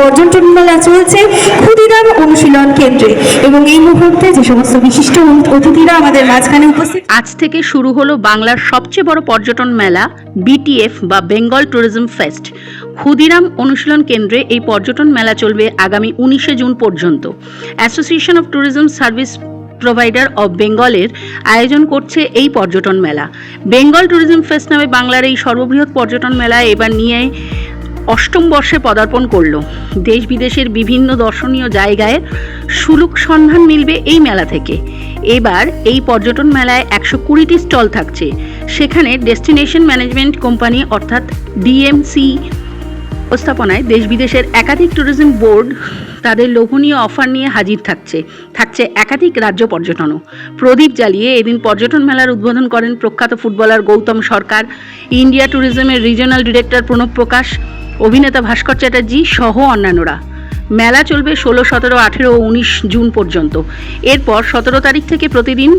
পর্যটন মেলা চলছে ক্ষুদিরাম অনুশীলন কেন্দ্রে এবং এই মুহূর্তে যে সমস্ত বিশিষ্ট অতিথিরা আমাদের মাঝখানে উপস্থিত আজ থেকে শুরু হলো বাংলার সবচেয়ে বড় পর্যটন মেলা বিটিএফ বা বেঙ্গল ট্যুরিজম ফেস্ট ক্ষুদিরাম অনুশীলন কেন্দ্রে এই পর্যটন মেলা চলবে আগামী উনিশে জুন পর্যন্ত। Association of tourism service provider of বেঙ্গলের আয়োজন করছে এই পর্যটন মেলা। বেঙ্গল ট্যুরিজম ফেস্ট নামে বাংলার এই সর্ববৃহৎ পর্যটন মেলা এবার নিয়ে অষ্টম বর্ষে পদার্পণ করল। দেশ বিদেশের বিভিন্ন দর্শনীয় জায়গায় সুলুক সন্ধান মিলবে এই মেলা থেকে। এবার এই পর্যটন মেলায় একশো কুড়িটি স্টল থাকছে। সেখানে ডেস্টিনেশন ম্যানেজমেন্ট কোম্পানি অর্থাৎ ডিএমসি উপস্থাপনায় দেশ বিদেশের একাধিক ট্যুরিজম বোর্ড তাদের লোভনীয় অফার নিয়ে হাজির থাকছে। থাকছে একাধিক রাজ্য পর্যটনও। প্রদীপ জ্বালিয়ে এদিন পর্যটন মেলার উদ্বোধন করেন প্রখ্যাত ফুটবলার গৌতম সরকার, ইন্ডিয়া ট্যুরিজমের রিজিওনাল ডিরেক্টর প্রণব প্রকাশ অভিনেতা ভাস্কর চ্যাটার্জি সহ অন্যান্যরা। মেলা চলবে ষোলো, সতেরো, আঠেরো উনিশ জুন পর্যন্ত। এরপর সতেরো তারিখ থেকে প্রতিদিন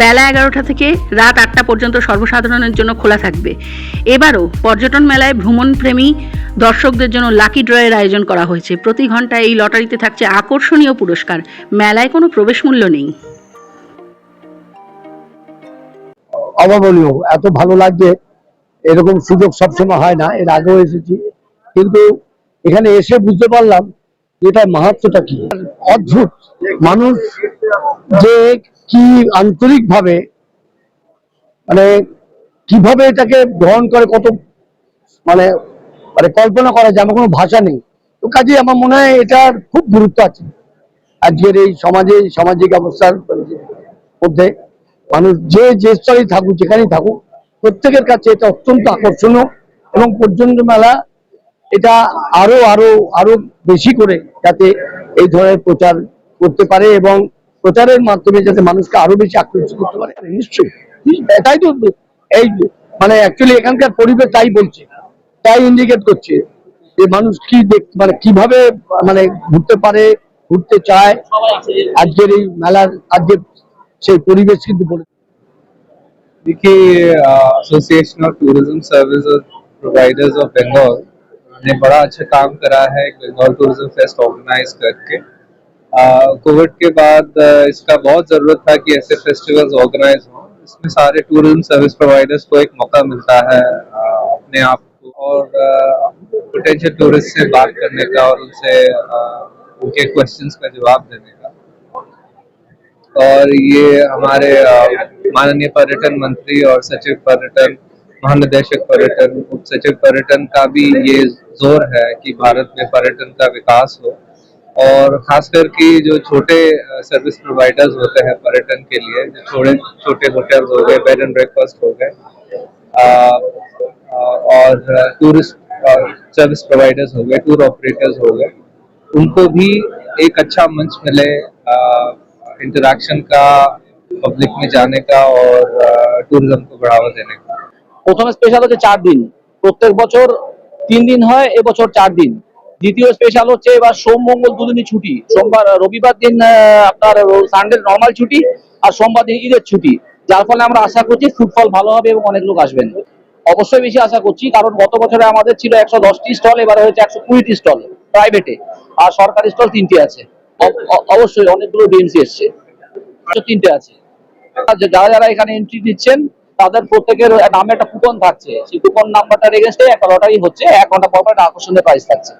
বেলা এগারোটা থেকে রাত আটটা পর্যন্ত সর্বসাধারণের জন্য খোলা থাকবে। এবারও পর্যটন মেলায় ভ্রমণপ্রেমী দর্শকদের জন্য লাকি ড্রয়ের আয়োজন করা হয়েছে। প্রতি ঘন্টায় এই লটারিতে থাকছে আকর্ষণীয় পুরস্কার। মেলায় কোনো প্রবেশ মূল্য নেই। অভাবনীয় এত ভালো লাগছে এরকম সুযোগ সবসময় হয় না, এর আগেও এসেছি। কিন্তু এখানে এসে বুঝতে পারলাম যে এটার মাহাত্মটা কি। অদ্ভুত। মানুষ যে কি আন্তরিক ভাবে মানে কীভাবে এটাকে গ্রহণ করে, কত মানে মানে কল্পনা করা যায়, আমার কোনো ভাষা নেই। তো কাজে আমার মনে হয় এটার খুব গুরুত্ব আছে। আজকের এই সমাজে সামাজিক অবস্থার মধ্যে মানুষ যে যে স্তরেই থাকুক, যেখানেই থাকুক প্রত্যেকের কাছে এটা অত্যন্ত আকর্ষণীয় এবং পর্যন্ত মেলা এটা আরও আরও আরও বেশি করে যাতে এই ধরনের প্রচার করতে পারে এবং প্রচারের মাধ্যমে যাতে মানুষকে আরও বেশি আকর্ষিত করতে পারে। নিশ্চয়ই। তো এই মানে অ্যাকচুয়ালি এখানকার পরিবেশ তাই বলছে, তাই ইন্ডিকেট করছে যে মানুষ কি দেখ মানে কীভাবে মানে ঘুরতে পারে, ঘুরতে চায়। আজকের এই মেলার, আজকের সেই পরিবেশ কিন্তু বলে देखिए association of tourism service providers of Bengal ने बड़ा अच्छा काम करा है बंगाल टूरिज़्म फेस्ट ऑर्गेनाइज करके। कोविड के बाद इसका बहुत ज़रूरत था कि ऐसे फेस्टिवल्स ऑर्गेनाइज हों। इसमें सारे टूरिज़्म सर्विस प्रोवाइडर्स को एक मौका मिलता है अ, अपने आप को और पोटेंशियल टूरिस्ट से बात करने का और उनसे उनके क्वेश्चंस का जवाब देने का। और ये हमारे माननीय पर्यटन मंत्री और सचिव पर्यटन, महानिदेशक पर्यटन उप सचिव पर्यटन का भी ये ज़ोर है कि भारत में पर्यटन का विकास हो। और खासकर कि जो छोटे सर्विस प्रोवाइडर्स होते हैं पर्यटन के लिए, जो छोटे छोटे होटल्स हो गए बेड एंड ब्रेकफास्ट हो गए और टूरिस्ट सर्विस प्रोवाइडर्स हो गए टूर ऑपरेटर्स हो गए, उनको भी एक अच्छा मंच मिले इंटरेक्शन का पब्लिक में जाने का और टूरिज्म को बढ़ावा देने का প্রথম স্পেশাল হচ্ছে চার দিন প্রত্যেক বছর তিন দিন হয় এবছর চার দিন দ্বিতীয় স্পেশাল হচ্ছে এবার সোম মঙ্গল দুদিনই ছুটি সোমবার রবিবার দিন আহ, আপনার সানডে নর্মাল ছুটি আর সোমবার দিন ঈদের ছুটি যার ফলে আমরা আশা করছি ফুটফল ভালো হবে এবং অনেক লোক আসবেন অবশ্যই বেশি আশা করছি কারণ গত বছরে আমাদের ছিল একশো দশটি স্টল এবারে হয়েছে একশো কুড়িটি স্টল প্রাইভেটে আর সরকারি স্টল তিনটি আছে অ- অ- অবশ্যই অনেকগুলো ডিএমসি এসছে তিনটে আছে আর যে যারা যারা এখানে এন্ট্রি নিচ্ছেন, তাদের প্রত্যেকের নামে একটা কুপন থাকছে। সেই কুপন নাম্বারটার রেগে একটা লটারি হচ্ছে, এক ঘণ্টা পর একটা আকর্ষণীয় প্রাইস থাকছে।